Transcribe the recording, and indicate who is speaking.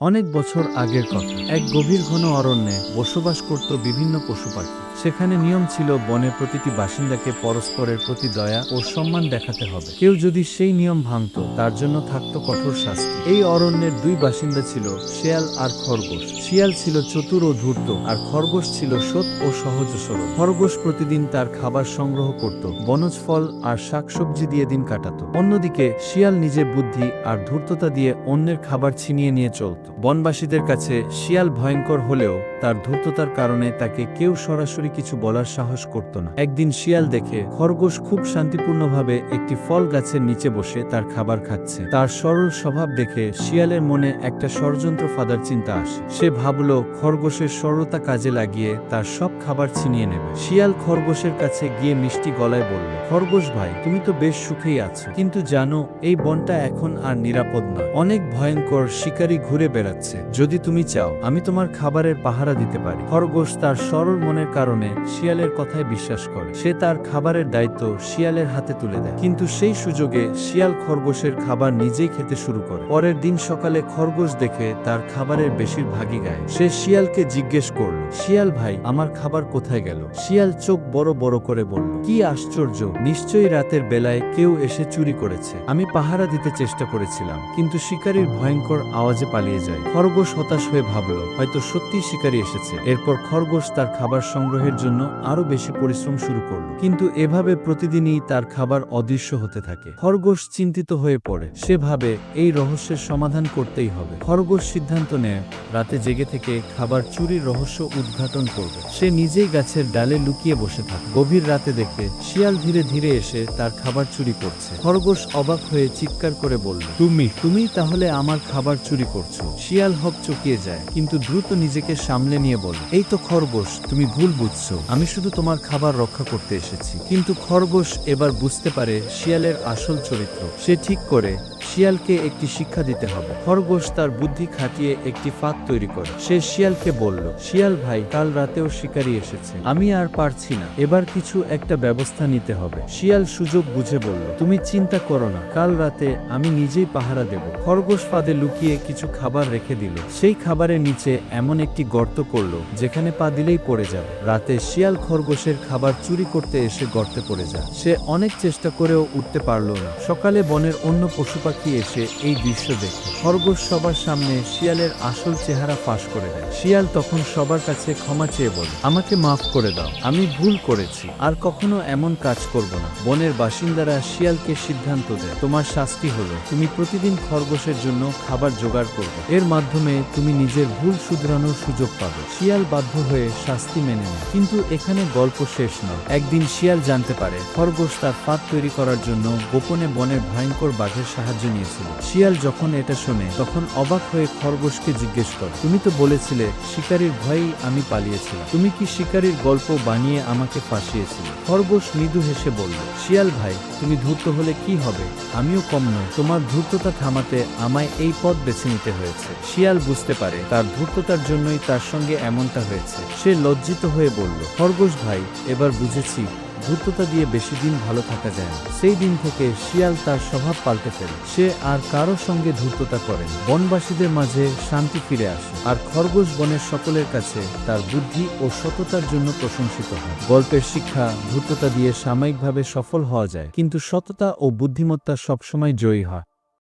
Speaker 1: অনেক বছর আগের কথা। এক গভীর ঘন অরণ্যে বসবাস করত বিভিন্ন পশু পাখি। সেখানে নিয়ম ছিল বনের প্রতিটি বাসিন্দাকে পরস্পরের প্রতি দয়া ও সম্মান দেখাতে হবে। কেউ যদি সেই নিয়ম ভাঙত, তার জন্য থাকতো কঠোর শাস্তি। এই অরণ্যের দুই বাসিন্দা ছিল শিয়াল আর খরগোশ। শিয়াল ছিল চতুর ও ধূর্ত, আর খরগোশ ছিল সৎ ও সহজ সরল খরগোশ প্রতিদিন তার খাবার সংগ্রহ করত, বনজ ফল আর শাকসবজি দিয়ে দিন কাটাতো। অন্যদিকে, শিয়াল নিজের বুদ্ধি আর ধূর্ততা দিয়ে অন্যের খাবার ছিনিয়ে নিয়ে চলত। বনবাসীদের কাছে শিয়াল ভয়ঙ্কর হলেও তার ধূর্ততার কারণে তাকে কেউ সরাসরি কিছু বলার সাহস করত না। একদিন শিয়াল দেখে খরগোশ খুব শান্তিপূর্ণভাবে একটি ফল গাছের নিচে বসে তার খাবার খাচ্ছে। তার সরল স্বভাব দেখে শিয়ালের মনে একটা ষড়যন্ত্র ফাদার চিন্তা আসে। সে ভাবল, খরগোশের সরলতা কাজে লাগিয়ে তার সব খাবার ছিনিয়ে নেবে। শিয়াল খরগোশের কাছে গিয়ে মিষ্টি গলায় বলল, খরগোশ ভাই, তুমি তো বেশ সুখেই আছো। কিন্তু জানো, এই বনটা এখন আর নিরাপদ নয় অনেক ভয়ঙ্কর শিকারী ঘুরে বেড়াচ্ছে। যদি তুমি চাও, আমি তোমার খাবারের পাহারা দিতে পারি। খরগোশ তার সরল মনের কারণে শিয়ালের কথায় বিশ্বাস করে। সে তার খাবারের দায়িত্ব শিয়ালের হাতে তুলে দেয়। কিন্তু সেই সুযোগে শিয়াল খরগোশের খাবার নিজেই খেতে শুরু করে। পরের দিন সকালে খরগোশ দেখে তার খাবারের বেশিরভাগই গায়ে। সে শিয়ালকে জিজ্ঞেস করল, শিয়াল ভাই, আমার খাবার কোথায় গেল? শিয়াল চোখ বড় বড় করে বলল, কি আশ্চর্য! নিশ্চয়ই রাতের বেলায় কেউ এসে চুরি করেছে। আমি পাহারা দিতে চেষ্টা করেছিলাম, কিন্তু শিকারীর ভয়ঙ্কর আওয়াজে পালিয়ে যায়। খরগোশ হতাশ হয়ে ভাবল, হয়তো সত্যি শিকারী এসেছে। এরপর খরগোশ তার খাবার সংগ্রহের জন্য আরও বেশি পরিশ্রম শুরু করল। কিন্তু এভাবে প্রতিদিনই তার খাবার অদৃশ্য হতে থাকে। খরগোশ চিন্তিত হয়ে পড়ে। সে ভাবে এই রহস্যের সমাধান করতেই হবে। খরগোশ সিদ্ধান্ত নেয়, রাতে জেগে থেকে খাবার চুরির রহস্য উদ্ঘাটন করবে। সে নিজেই গাছের ডালে লুকিয়ে বসে থাকে। গভীর রাতে দেখে শিয়াল ধীরে ধীরে এসে তার খাবার চুরি করছে। খরগোশ অবাক হয়ে চিৎকার করে বলল, তুমি তুমি তাহলে আমার খাবার চুরি করছ? শিয়াল হক চকিয়ে যায়, কিন্তু দ্রুত নিজেকে সামলে নিয়ে বল, এই তো খরগোশ, তুমি ভুল বুঝছ আমি শুধু তোমার খাবার রক্ষা করতে এসেছি। কিন্তু খরগোশ এবার বুঝতে পারে শিয়ালের আসল চরিত্র। সে ঠিক করে শিয়ালকে একটি শিক্ষা দিতে হবে। খরগোশ তার বুদ্ধি খাটিয়ে একটি ফাঁদ তৈরি করে। সে শিয়ালকে বলল, শিয়াল ভাই, কাল রাতেও শিকারী এসেছে। আমি আর পারছি না। এবার কিছু একটা ব্যবস্থা নিতে হবে। শিয়াল সুযোগ বুঝে বলল, তুমি চিন্তা করো না। কাল রাতে আমি নিজেই পাহারা দেব। খরগোশ ফাঁদে লুকিয়ে কিছু খাবার রেখে দিল। সেই খাবারের নিচে এমন একটি গর্ত করল, যেখানে পা দিলেই পড়ে যাবে। রাতে শিয়াল খরগোশের খাবার চুরি করতে এসে গর্তে পড়ে যায়। সে অনেক চেষ্টা করেও উঠতে পারল না। সকালে বনের অন্য পশু পাখি এসে এই দৃশ্য দেখে। খরগোশ সবার সামনে শিয়ালের আসল চেহারা ফাঁস করে দেয়। শিয়াল তখন সবার কাছে ক্ষমা চেয়ে বলে, আমাকে মাফ করে দাও, আমি ভুল করেছি। আর কখনো এমন কাজ করব না। বনের বাসিন্দারা শিয়ালকে সিদ্ধান্ত দেয়, তোমার শাস্তি হলো। তুমি প্রতিদিন খরগোশের জন্য খাবার জোগাড় করবে। এর মাধ্যমে তুমি নিজের ভুল শুধরানোর সুযোগ পাবে। শিয়াল বাধ্য হয়ে শাস্তি মেনে নেয়। কিন্তু এখানে গল্প শেষ নয়। একদিন শিয়াল জানতে পারে, খরগোশ তার ফাঁদ তৈরি করার জন্য গোপনে বনের ভয়ঙ্কর বাঘের সাহায্য নিয়েছিল শিয়াল যখন এটা শোনে, তখন অবাক হয়ে খরগোশকে জিজ্ঞেস করে, তুমি তো বলেছিলে, শিকারীর ভয়েই আমি পালিয়েছিলাম। তুমি কি শিকারীর গল্প বানিয়ে আমাকে ফাঁসিয়েছিলে? খরগোশ মৃদু হেসে বলল, শিয়াল ভাই, তুমি ধূর্ত হলে কি হবে? আমিও কম নয় তোমার ধূর্ততা থামাতে আমায় এই পথ বেছে নিতে হয়েছে। শিয়াল বুঝতে পারে, তার ধূর্ততার জন্যই তার সঙ্গে এমনটা হয়েছে। সে লজ্জিত হয়ে বলল, খরগোশ ভাই, এবার বুঝেছি ধূর্ততা দিয়ে বেশি দিন ভালো থাকা যায় না। সেই দিন থেকে শিয়াল তার স্বভাব পাল্টে ফেলে। সে আর কারও সঙ্গে ধূর্ততা করে বনবাসীদের মাঝে শান্তি ফিরে আসে। আর খরগোশ বনের সকলের কাছে তার বুদ্ধি ও সততার জন্য প্রশংসিত হয়। গল্পের শিক্ষা ধূর্ততা দিয়ে সাময়িকভাবে সফল হওয়া যায়। কিন্তু সততা ও বুদ্ধিমত্তা সবসময় জয়ী হয়।